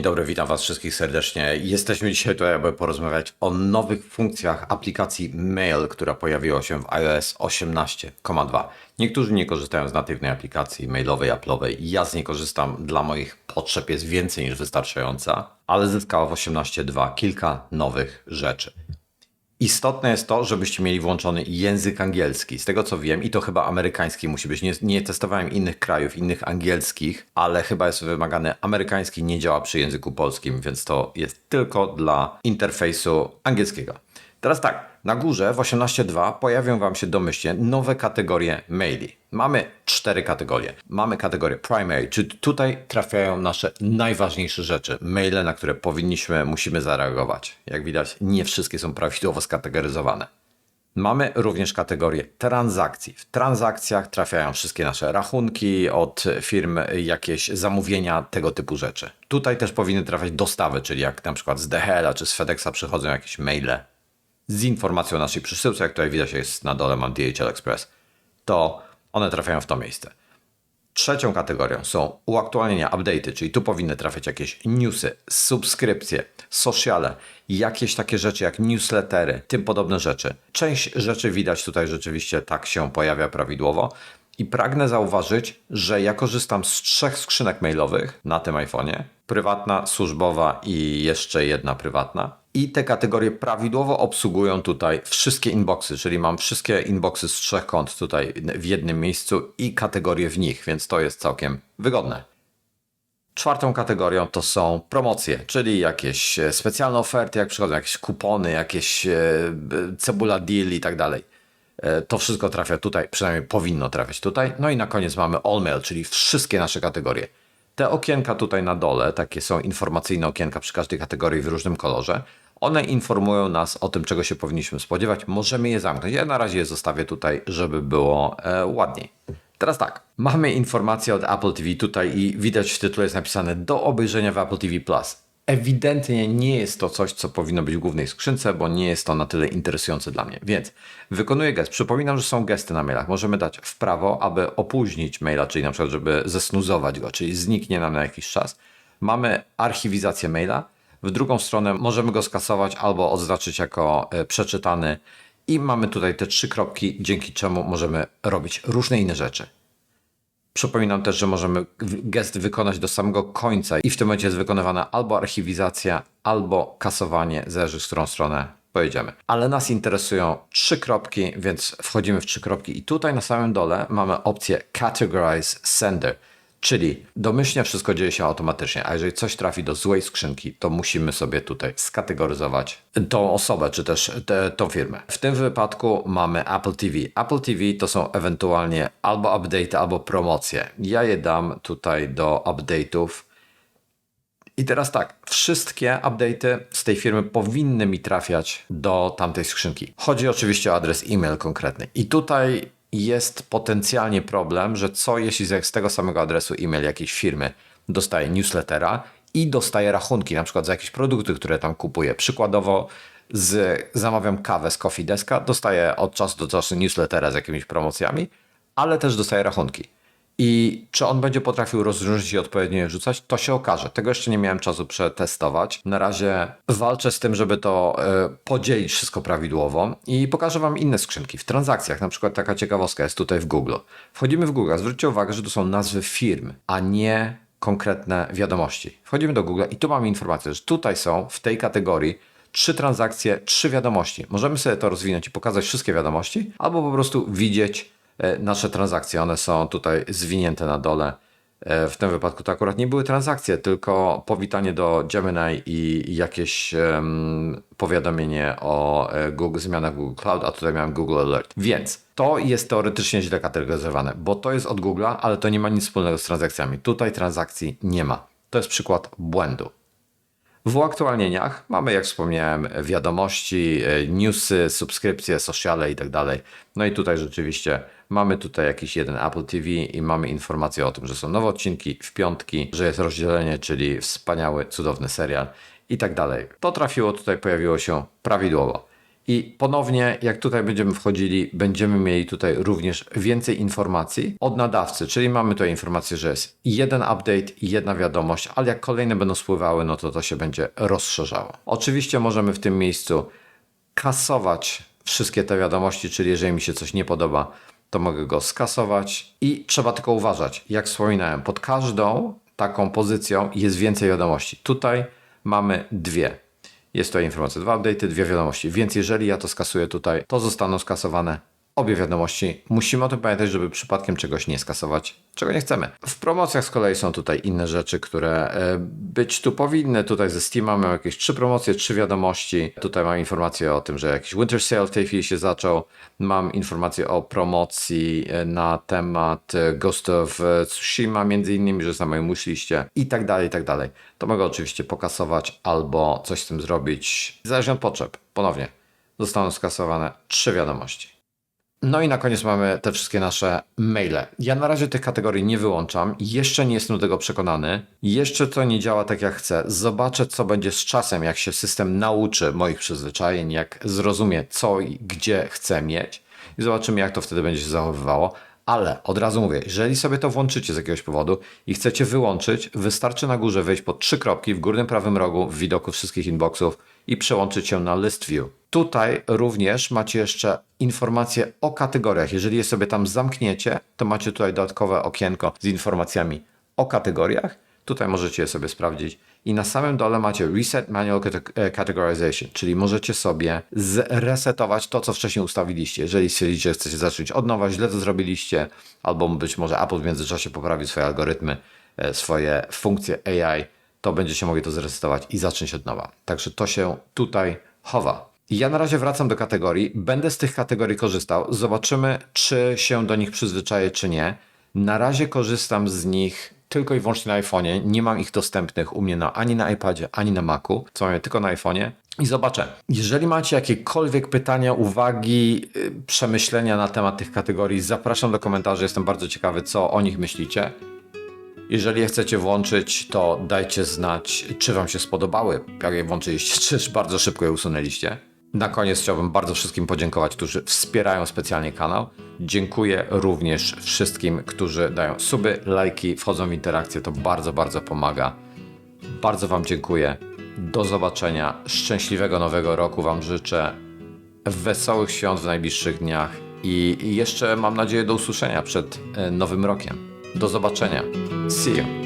Dzień dobry, witam Was wszystkich serdecznie. Jesteśmy dzisiaj tutaj, aby porozmawiać o nowych funkcjach aplikacji Mail, która pojawiła się w iOS 18,2. Niektórzy nie korzystają z natywnej aplikacji mailowej, Apple'owej. Ja z niej korzystam, dla moich potrzeb jest więcej niż wystarczająca, ale zyskała w 18.2 kilka nowych rzeczy. Istotne jest to, żebyście mieli włączony język angielski. Z tego co wiem, i to chyba amerykański musi być. Nie, nie testowałem innych krajów, innych angielskich, ale chyba jest wymagany amerykański, nie działa przy języku polskim, więc to jest tylko dla interfejsu angielskiego. Teraz tak, na górze w 18.2 pojawią Wam się domyślnie nowe kategorie maili. Mamy cztery kategorie. Mamy kategorię primary, czyli tutaj trafiają nasze najważniejsze rzeczy, maile, na które powinniśmy, musimy zareagować. Jak widać, nie wszystkie są prawidłowo skategoryzowane. Mamy również kategorię transakcji. W transakcjach trafiają wszystkie nasze rachunki od firm, jakieś zamówienia, tego typu rzeczy. Tutaj też powinny trafiać dostawy, czyli jak na przykład z DHL czy z FedExa przychodzą jakieś maile z informacją o naszej przesyłce, jak tutaj widać jest na dole mam DHL Express, to one trafiają w to miejsce. Trzecią kategorią są uaktualnienia, update'y, czyli tu powinny trafiać jakieś newsy, subskrypcje, sociale, jakieś takie rzeczy jak newslettery, tym podobne rzeczy. Część rzeczy widać tutaj rzeczywiście tak się pojawia prawidłowo. I pragnę zauważyć, że ja korzystam z trzech skrzynek mailowych na tym iPhone'ie. Prywatna, służbowa i jeszcze jedna prywatna. I te kategorie prawidłowo obsługują tutaj wszystkie inboxy, czyli mam wszystkie inboxy z trzech kont tutaj w jednym miejscu i kategorie w nich, więc to jest całkiem wygodne. Czwartą kategorią to są promocje, czyli jakieś e, specjalne oferty, jak przychodzą jakieś kupony, jakieś e, cebula deal i tak dalej. E, to wszystko trafia tutaj, przynajmniej powinno trafiać tutaj. No i na koniec mamy All Mail, czyli wszystkie nasze kategorie. Te okienka tutaj na dole, takie są informacyjne okienka przy każdej kategorii w różnym kolorze. One informują nas o tym, czego się powinniśmy spodziewać. Możemy je zamknąć. Ja na razie je zostawię tutaj, żeby było e, ładniej. Teraz tak, mamy informację od Apple TV tutaj i widać w tytule jest napisane do obejrzenia w Apple TV Plus. Ewidentnie nie jest to coś, co powinno być w głównej skrzynce, bo nie jest to na tyle interesujące dla mnie. Więc wykonuję gest. Przypominam, że są gesty na mailach. Możemy dać w prawo, aby opóźnić maila, czyli na przykład, żeby zesnuzować go, czyli zniknie nam na jakiś czas. Mamy archiwizację maila. W drugą stronę możemy go skasować albo odznaczyć jako e, przeczytany. I mamy tutaj te trzy kropki, dzięki czemu możemy robić różne inne rzeczy. Przypominam też, że możemy gest wykonać do samego końca i w tym momencie jest wykonywana albo archiwizacja, albo kasowanie, zależy z którą stronę pojedziemy. Ale nas interesują trzy kropki, więc wchodzimy w trzy kropki i tutaj na samym dole mamy opcję Categorize Sender. Czyli domyślnie wszystko dzieje się automatycznie, a jeżeli coś trafi do złej skrzynki, to musimy sobie tutaj skategoryzować tą osobę, czy też te, tą firmę. W tym wypadku mamy Apple TV. Apple TV to są ewentualnie albo update, albo promocje. Ja je dam tutaj do update'ów. I teraz tak, wszystkie update'y z tej firmy powinny mi trafiać do tamtej skrzynki. Chodzi oczywiście o adres e-mail konkretny. I tutaj jest potencjalnie problem, że co jeśli z tego samego adresu e-mail jakiejś firmy dostaje newslettera i dostaje rachunki, na przykład za jakieś produkty, które tam kupuje. Przykładowo z, zamawiam kawę z Coffee Deska, dostaję od czasu do czasu newslettera z jakimiś promocjami, ale też dostaję rachunki. I czy on będzie potrafił rozróżnić i odpowiednio je rzucać, to się okaże. Tego jeszcze nie miałem czasu przetestować. Na razie walczę z tym, żeby to y, podzielić wszystko prawidłowo i pokażę Wam inne skrzynki w transakcjach. Na przykład taka ciekawostka jest tutaj w Google. Wchodzimy w Google, zwróćcie uwagę, że to są nazwy firm, a nie konkretne wiadomości. Wchodzimy do Google i tu mamy informację, że tutaj są w tej kategorii trzy transakcje, trzy wiadomości. Możemy sobie to rozwinąć i pokazać wszystkie wiadomości, albo po prostu widzieć E, nasze transakcje. One są tutaj zwinięte na dole. E, w tym wypadku to akurat nie były transakcje, tylko powitanie do Gemini i jakieś um, powiadomienie o e, Google, zmianach Google Cloud, a tutaj miałem Google Alert. Więc to jest teoretycznie źle kategoryzowane, bo to jest od Google'a, ale to nie ma nic wspólnego z transakcjami. Tutaj transakcji nie ma. To jest przykład błędu. W uaktualnieniach mamy, jak wspomniałem, wiadomości, newsy, subskrypcje, sociale i tak dalej. No i tutaj rzeczywiście Mamy tutaj jakiś jeden Apple TV i mamy informację o tym, że są nowe odcinki w piątki, że jest rozdzielenie, czyli wspaniały, cudowny serial i tak dalej. To trafiło tutaj, pojawiło się prawidłowo. I ponownie, jak tutaj będziemy wchodzili, będziemy mieli tutaj również więcej informacji od nadawcy, czyli mamy tutaj informację, że jest jeden update i jedna wiadomość, ale jak kolejne będą spływały, no to to się będzie rozszerzało. Oczywiście możemy w tym miejscu kasować wszystkie te wiadomości, czyli jeżeli mi się coś nie podoba, to mogę go skasować i trzeba tylko uważać. Jak wspominałem, pod każdą taką pozycją jest więcej wiadomości. Tutaj mamy dwie. Jest to informacja, dwa update'y, dwie wiadomości. Więc jeżeli ja to skasuję tutaj, to zostaną skasowane obie wiadomości. Musimy o tym pamiętać, żeby przypadkiem czegoś nie skasować, czego nie chcemy. W promocjach z kolei są tutaj inne rzeczy, które e, być tu powinny. Tutaj ze Steama mam jakieś trzy promocje, trzy wiadomości. Tutaj mam informację o tym, że jakiś Winter Sale w tej chwili się zaczął. Mam informację o promocji e, na temat e, Ghost of Tsushima, między innymi, że moim wishliste i tak dalej, i tak dalej. To mogę oczywiście pokasować albo coś z tym zrobić, zależnie od potrzeb. Ponownie zostaną skasowane trzy wiadomości. No i na koniec mamy te wszystkie nasze maile. Ja na razie tych kategorii nie wyłączam, jeszcze nie jestem do tego przekonany, jeszcze to nie działa tak jak chcę. Zobaczę, co będzie z czasem, jak się system nauczy moich przyzwyczajeń, jak zrozumie, co i gdzie chcę mieć i zobaczymy, jak to wtedy będzie się zachowywało. Ale od razu mówię, jeżeli sobie to włączycie z jakiegoś powodu i chcecie wyłączyć, wystarczy na górze wejść pod trzy kropki w górnym prawym rogu w widoku wszystkich inboxów i przełączyć się na List View. Tutaj również macie jeszcze informacje o kategoriach. Jeżeli je sobie tam zamkniecie, to macie tutaj dodatkowe okienko z informacjami o kategoriach. Tutaj możecie je sobie sprawdzić. I na samym dole macie Reset Manual e, Categorization, czyli możecie sobie zresetować to, co wcześniej ustawiliście. Jeżeli stwierdzicie, że chcecie zacząć od nowa, źle to zrobiliście, albo być może Apple w międzyczasie poprawił swoje algorytmy, e, swoje funkcje AI, to będziecie mogli to zresetować i zacząć od nowa. Także to się tutaj chowa. Ja na razie wracam do kategorii. Będę z tych kategorii korzystał. Zobaczymy, czy się do nich przyzwyczaję, czy nie. Na razie korzystam z nich tylko i wyłącznie na iPhone'ie. Nie mam ich dostępnych u mnie na, ani na iPadzie, ani na Macu. Co je tylko na iPhone'ie. I zobaczę. Jeżeli macie jakiekolwiek pytania, uwagi, yy, przemyślenia na temat tych kategorii, zapraszam do komentarzy. Jestem bardzo ciekawy, co o nich myślicie. Jeżeli je chcecie włączyć, to dajcie znać, czy Wam się spodobały. Jak je włączyliście, czy bardzo szybko je usunęliście. Na koniec chciałbym bardzo wszystkim podziękować, którzy wspierają specjalnie kanał. Dziękuję również wszystkim, którzy dają suby, lajki, wchodzą w interakcję. To bardzo, bardzo pomaga. Bardzo Wam dziękuję. Do zobaczenia. Szczęśliwego nowego roku Wam życzę. Wesołych świąt w najbliższych dniach i jeszcze mam nadzieję do usłyszenia przed e, nowym rokiem. Do zobaczenia. See you.